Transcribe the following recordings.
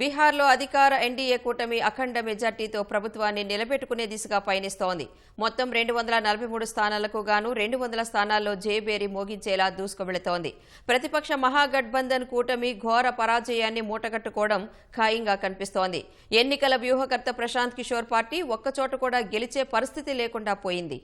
బీహార్లో అధికార ఎన్డీఏ కూటమి అఖండ మెజార్టీతో ప్రభుత్వాన్ని నిలబెట్టుకునే దిశగా పయనిస్తోంది. మొత్తం రెండు వందల నలభై మూడు స్థానాలకు గాను రెండు వందల స్థానాల్లో జేబేరి మోగించేలా దూసుకువెళుతోంది. ప్రతిపక్ష మహాగఠబంధన్ కూటమి ఘోర పరాజయాన్ని మూటగట్టుకోవడం ఖాయంగా కనిపిస్తోంది. ఎన్నికల వ్యూహకర్త ప్రశాంత్ కిషోర్ పార్టీ ఒక్కచోట కూడా గెలిచే పరిస్థితి లేకుండా పోయింది.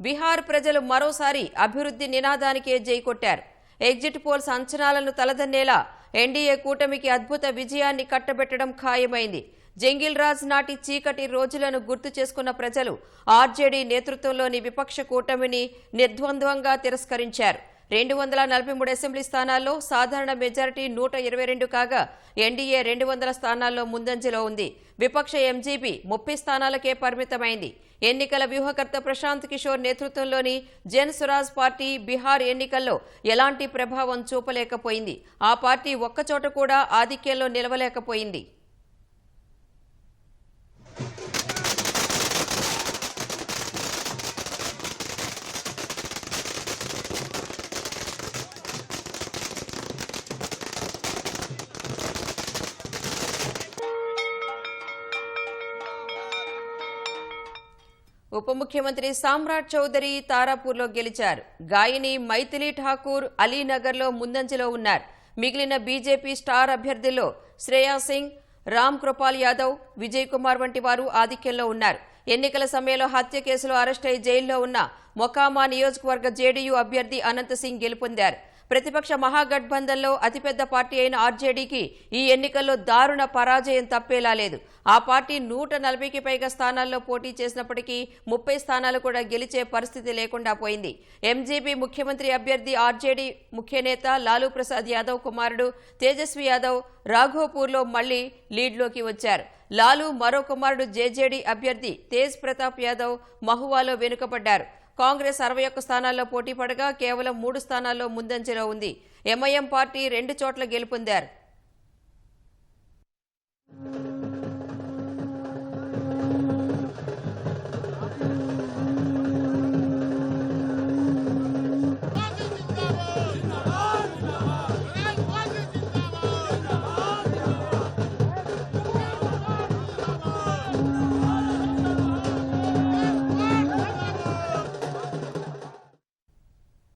బీహార్ ప్రజలు మరోసారి అభివృద్ధి నినాదానికే జై కొట్టారు ఎగ్జిట్ పోల్స్ అంచనాలను తలదన్నేలా ఎన్డీఏ కూటమికి అద్భుత విజయాన్ని కట్టబెట్టడం ఖాయమైంది. జంగిల్ రాజ్ నాటి చీకటి రోజులను గుర్తు చేసుకున్న ప్రజలు ఆర్జేడీ నేతృత్వంలోని విపక్ష కూటమిని నిర్ద్వంద్వంగా తిరస్కరించారు. రెండు వందల నలభై మూడు అసెంబ్లీ స్థానాల్లో సాధారణ మెజారిటీ నూట ఇరవై రెండు కాగా ఎన్డీఏ రెండు వందల స్థానాల్లో ముందంజలో ఉంది. విపక్ష ఎంజీపీ ముప్పై స్థానాలకే పరిమితమైంది. ఎన్నికల వ్యూహకర్త ప్రశాంత్ కిషోర్ నేతృత్వంలోని జన్ స్వరాజ్ పార్టీ బీహార్ ఎన్నికల్లో ఎలాంటి ప్రభావం చూపలేకపోయింది. ఆ పార్టీ ఒక్కచోట కూడా ఆధిక్యంలో నిలవలేకపోయింది. ఉప ముఖ్యమంత్రి సామ్రాట్ చౌదరి తారాపూర్లో గెలిచారు. గాయని మైథిలి ఠాకూర్ అలీనగర్లో ముందంజలో ఉన్నారు. మిగిలిన బీజేపీ స్టార్ అభ్యర్థుల్లో శ్రేయా సింగ్ రామ్ కృపాల్ యాదవ్ విజయ్ కుమార్ వంటి వారు ఆధిక్యంలో ఉన్నారు. ఎన్నికల సమయంలో హత్య కేసులో అరెస్టై జైల్లో ఉన్న మొకామా నియోజకవర్గ జేడీయూ అభ్యర్థి అనంత్ సింగ్ గెలుపొందారు. ప్రతిపక్ష మహాగఠబంధన్లో అతిపెద్ద పార్టీ అయిన ఆర్జేడీకి ఈ ఎన్నికల్లో దారుణ పరాజయం తప్పేలా లేదు. ఆ పార్టీ నూట నలభైకి పైగా స్థానాల్లో పోటీ చేసినప్పటికీ ముప్పై స్థానాలు కూడా గెలిచే పరిస్థితి లేకుండా పోయింది. ఎంజీపీ ముఖ్యమంత్రి అభ్యర్థి ఆర్జేడీ ముఖ్య నేత లాలూ ప్రసాద్ యాదవ్ కుమారుడు తేజస్వి యాదవ్ రాఘోపూర్లో మళ్ళీ లీడ్లోకి వచ్చారు. లాలూ మరో కుమారుడు జేజేడీ అభ్యర్థి తేజ్ ప్రతాప్ యాదవ్ మహువాలో వెనుకబడ్డారు. కాంగ్రెస్ అరవై ఒక్క స్థానాల్లో పోటీ పడగా కేవలం మూడు స్థానాల్లో ముందంజలో ఉంది. ఎంఐఎం పార్టీ రెండు చోట్ల గెలుపొందారు.